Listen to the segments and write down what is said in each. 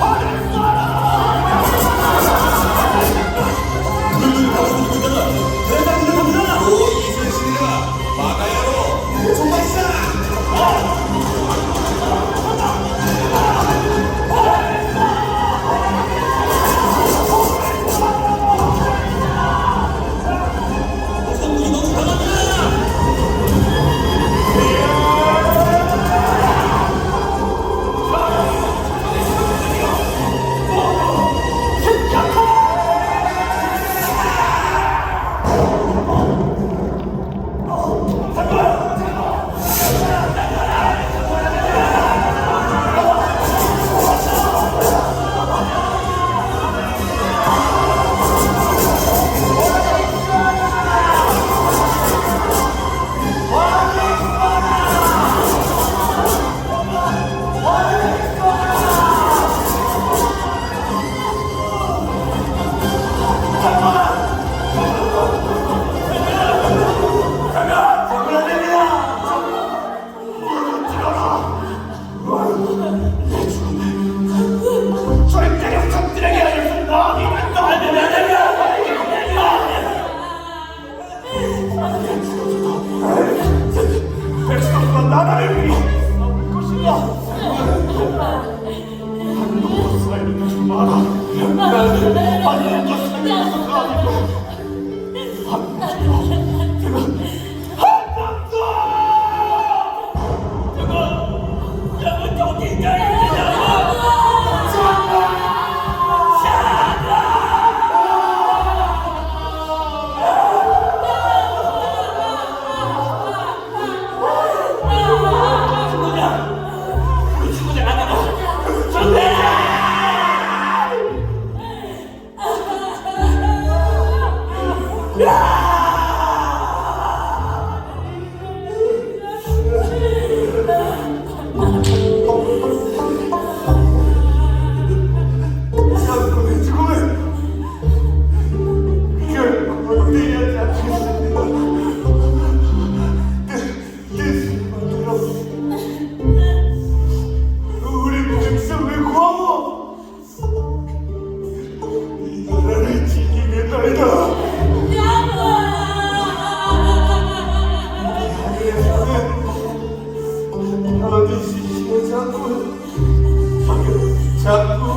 방패 장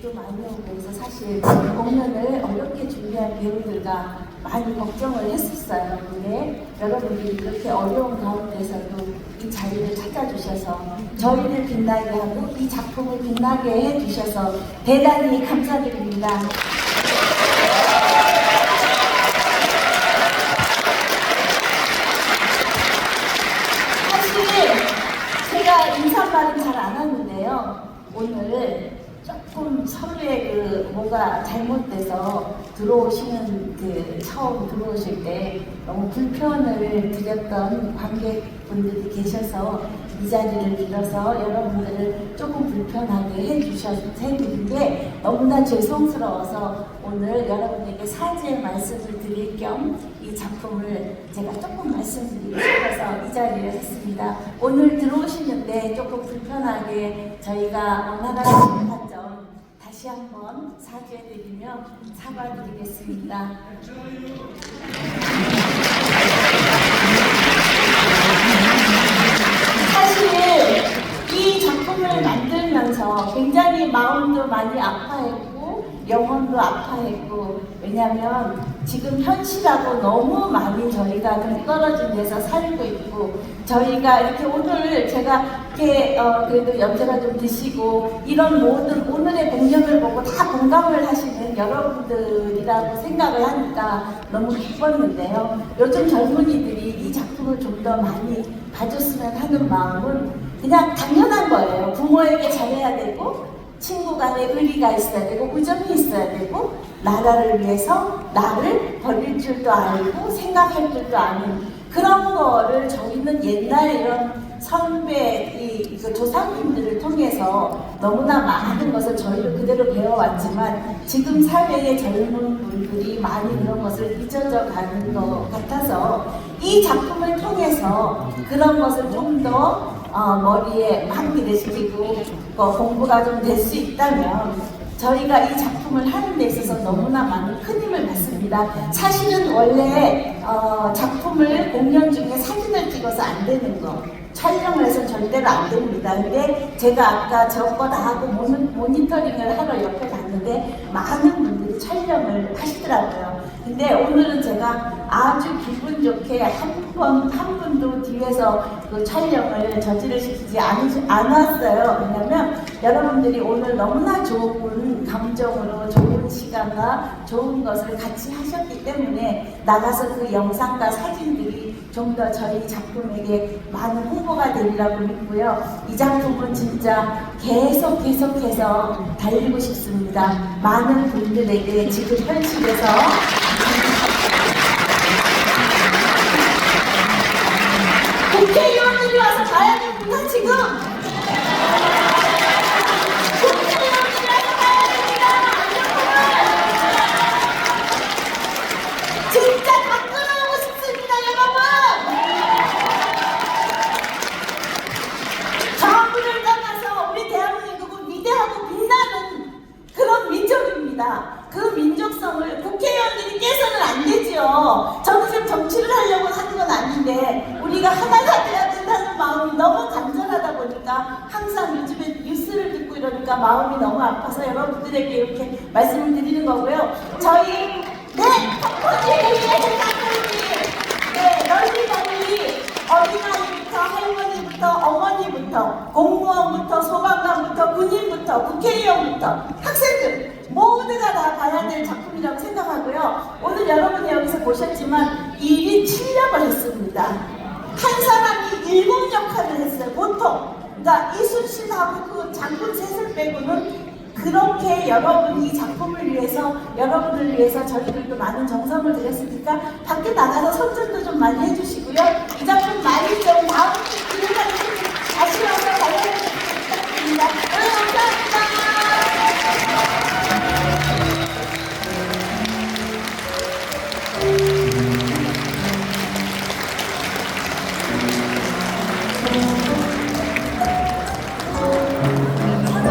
비도 많이 오고 그래서 사실 공연을 어렵게 준비한 배우들과 많이 걱정을 했었어요. 근데 여러분들이 이렇게 어려운 가운데서도 이 자리를 찾아주셔서 저희를 빛나게 하고 이 작품을 빛나게 해주셔서 대단히 감사드립니다. 사실 제가 인사말은 잘 안 하는데요. 오늘 서로의 그 뭐가 잘못돼서 들어오시는 그 처음 들어오실 때 너무 불편을 드렸던 관객분들이 계셔서 이 자리를 빌어서 여러분들을 조금 불편하게 해드린 게 너무나 죄송스러워서 오늘 여러분에게 사죄의 말씀을 드릴 겸 이 작품을 제가 조금 말씀드리고 싶어서 이 자리를 했습니다. 오늘 들어오시는데 조금 불편하게 저희가 점 다시 한번 사죄드리며 사과드리겠습니다. 사실 이 작품을 만들면서 굉장히 마음도 많이 아파했고 영혼도 아파했고 왜냐하면 지금 현실하고 너무 많이 저희가 그 떨어진 데서 살고 있고 저희가 이렇게 오늘 제가 이렇게 어 그래도 연세가 좀 드시고 이런 모든 오늘의 공연을 보고 다 공감을 하시는 여러분들이라고 생각을 하니까 너무 기뻤는데요. 요즘 젊은이들이 이 작품을 좀 더 많이 봐줬으면 하는 마음은 그냥 당연한 거예요. 부모에게 잘해야 되고 친구 간에 의리가 있어야 되고 우정이 있어야 되고 나라를 위해서 나를 버릴 줄도 알고 생각할 줄도 아는 그런 거를 저희는 옛날 이런 선배 이그 조상님들을 통해서 너무나 많은 것을 저희도 그대로 배워왔지만 지금 사회의 젊은 분들이 많이 그런 것을 잊어져 가는 것 같아서 이 작품을 통해서 그런 것을 좀더 어, 머리에 확기를 시키고 어, 공부가 좀 될 수 있다면 저희가 이 작품을 하는 데 있어서 너무나 많은 큰 힘을 받습니다. 사실은 원래 어, 작품을 공연 중에 사진을 찍어서 안 되는 거 촬영을 해서 절대로 안 됩니다. 근데 제가 아까 저거 다 하고 모니, 모니터링을 하러 옆에 갔는데 많은 촬영을 하시더라고요. 근데 오늘은 제가 아주 기분 좋게 한 번, 한 분도 뒤에서 그 촬영을 저지를 시키지 않, 않았어요. 왜냐면 여러분들이 오늘 너무나 좋은 감정으로 좋은 시간과 좋은 것을 같이 하셨기 때문에 나가서 그 영상과 사진들이 좀 더 저희 작품에게 많은 홍보가 되리라고 믿고요. 이 작품은 진짜 계속 계속해서 달리고 싶습니다. 많은 분들에게 지금 현실에서 국회의원들이 와서 가야 됩니다, 지금! 국회의원들이 와서 가야 됩니다! 진짜 다 끌어오고 싶습니다, 여러분! 정부를 떠나서 우리 대한민국은 위대하고 빛나는 그런 민족입니다. 그 민족성을 국회의원들이 깨서는 안 되지요. 저는 지금 정치를 하려고 하는 건 아닌데 우리가 하나가 돼야 된다는 마음이 너무 간절하다 보니까 항상 요즘에 뉴스를 듣고 이러니까 마음이 너무 아파서 여러분들에게 이렇게 말씀을 드리는 거고요. 저희 네, 네, 널리 널리 어린아이부터 할머니부터 어머니부터 공무원부터 소방관부터 군인부터 국회의원부터 학생들 모두가 다 봐야 될 작품이라고 생각하고요. 오늘 여러분이 여기서 보셨지만 1인 7역을 했습니다. 한 사람이 일곱 역할을 했어요. 보통. 그러니까 이순신하고 그 장군 셋을 빼고는 그렇게 여러분 이 작품을 위해서 여러분을 위해서 저희들도 많은 정성을 들였으니까 밖에 나가서 선전도 좀 많이 해주시고요. 이 작품 많이 좀 다음 기회가 되시면 다시 와서 관련해 주시기 부탁드립니다. 여러분 감사합니다.